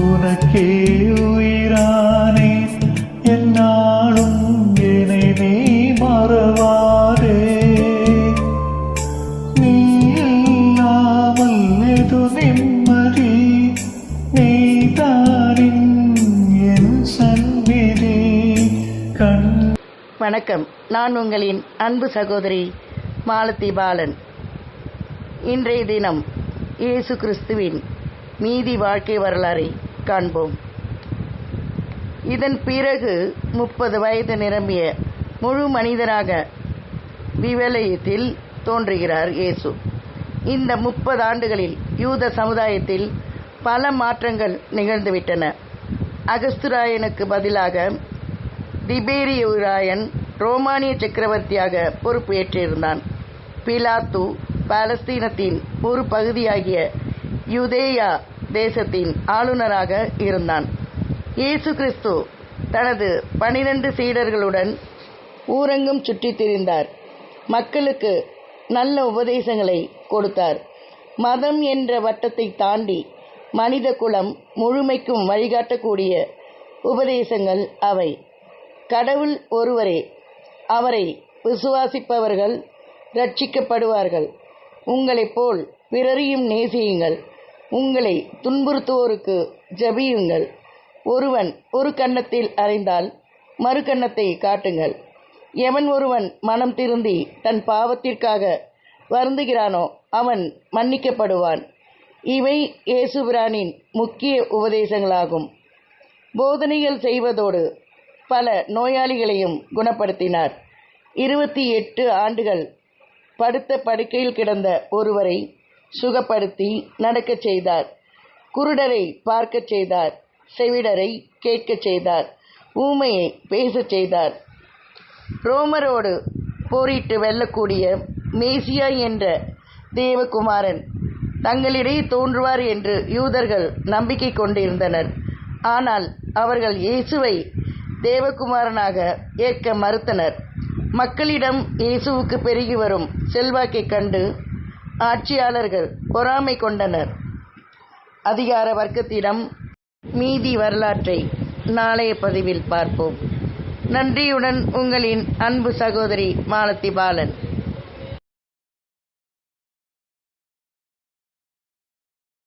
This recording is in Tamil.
உனக்கே உயிரானே என்னாலும் என்னை நீ மறவாதே. நீ இல்லாமல் எது நிம்மதி? நீதானின் என் சந்நிதி. கண் வணக்கம். நான் உங்களின் அன்பு சகோதரி மாலதி பாலன். இன்றைய தினம் இயேசு கிறிஸ்துவின் நீதி வாழ்க்கை வரலாறை காண்போம். இதன் பிறகு முப்பது வயது நிரம்பிய முழு மனிதராக விவலயத்தில் தோன்றுகிறார் இயேசு. இந்த முப்பது ஆண்டுகளில் யூத சமுதாயத்தில் பல மாற்றங்கள் நிகழ்ந்துவிட்டன. அகஸ்துராயனுக்கு பதிலாக திபேரியுராயன் ரோமானிய சக்கரவர்த்தியாக பொறுப்பு ஏற்றிருந்தான் பிலாத்து பாலஸ்தீனத்தின் ஒரு பகுதியாகிய யுதேயா தேசத்தின் ஆளுநராக இருந்தான். இயேசு கிறிஸ்து தனது பனிரெண்டு சீடர்களுடன் ஊரெங்கும் சுற்றித் திரிந்தார். மக்களுக்கு நல்ல உபதேசங்களை கொடுத்தார். மதம் என்ற வட்டத்தை தாண்டி மனித குலம் முழுமைக்கும் வழிகாட்டக்கூடிய உபதேசங்கள் அவை. கடவுள் ஒருவரே அவரை விசுவாசிப்பவர்கள் ரட்சிக்கப்படுவார்கள். உங்களைப் போல் பிறரையும் நேசியுங்கள். உங்களை துன்புறுத்துவோருக்கு ஜபியுங்கள். ஒருவன் ஒரு கன்னத்தில் அறைந்தால் மறு கன்னத்தை காட்டுங்கள். எவன் ஒருவன் மனம் திருந்தி தன் பாவத்திற்காக வருந்துகிறானோ அவன் மன்னிக்கப்படுவான். இவை இயேசுபிரானின் முக்கிய உபதேசங்களாகும். போதனைகள் செய்வதோடு பல நோயாளிகளையும் குணப்படுத்தினார். இருபத்தி எட்டு ஆண்டுகள் படுத்த படுக்கையில் கிடந்த ஒருவரை சுகப்படுத்தி நடக்கச் செய்தார். குருடரை பார்க்கச் செய்தார். செவிடரை கேட்கச் செய்தார். ஊமையை பேசச் செய்தார். ரோமரோடு போரிட்டு வெல்லக்கூடிய மேசியா என்ற தேவகுமாரன் தங்களிடையே தோன்றுவார் என்று யூதர்கள் நம்பிக்கை கொண்டிருந்தனர். ஆனால் அவர்கள் இயேசுவை தேவகுமாரனாக ஏற்க மறுத்தனர். மக்களிடம் இயேசுவுக்கு பெருகி வரும் செல்வாக்கை கண்டு ஆட்சியாளர்கள் பொறாமை கொண்டனர். அதிகார வர்க்கத்திடம் மீதி வரலாற்றை நாளைய பதிவில் பார்ப்போம். நன்றியுடன் உங்களின் அன்பு சகோதரி மாலத்தி பாலன்